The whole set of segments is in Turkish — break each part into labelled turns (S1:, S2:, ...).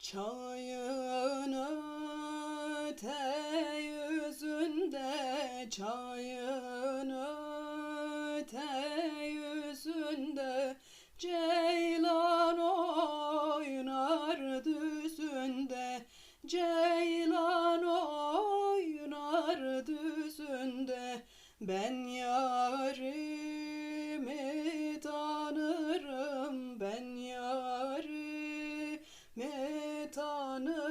S1: Çayın öte yüzünde, çayın öte yüzünde Ceylan oynar düzünde, Ceylan oynar düzünde. Ben yarimi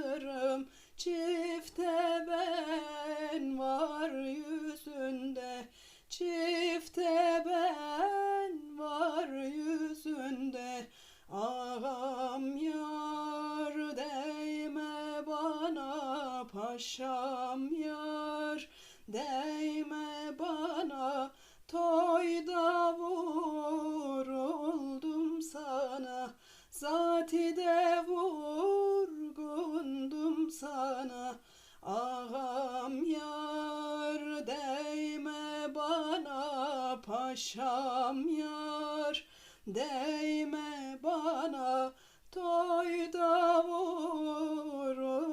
S1: tanırım Çifte ben var yüzünde. Çifte ben var yüzünde. Ağam yar değme bana Paşam yar değme bana. Toyda vuruldum sana Zatide sana Ağam yar değme bana Paşam yar. Değme bana Toyda vuruldum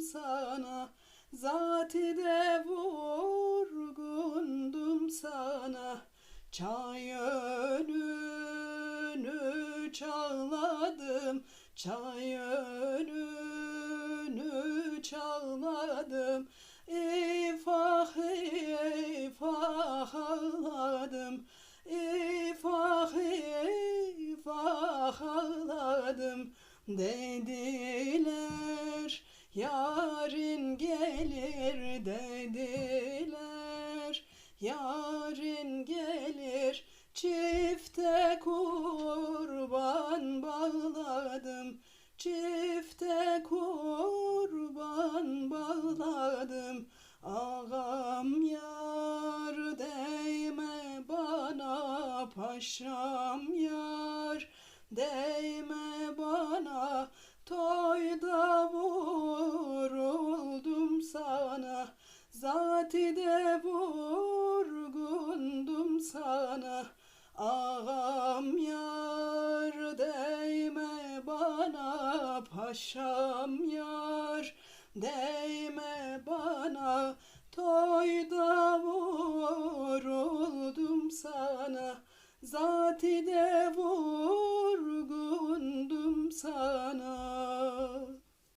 S1: sana. Zatide vurgundum sana. Çay önünü çağladım Çay önünü çağladım İfah ifah ağladım. İfah ifah ağladım. Dediler yarın gelir dediler. Yarın gelir çifte kurban bağladım. Çifte kurban bağladım Ağam yar değme bana Paşam yar. Değme bana Toyda vuruldum sana. Zatide vurgundum sana. Ağam yar değme bana Paşam yar. Değme Vuruldum sana Zatide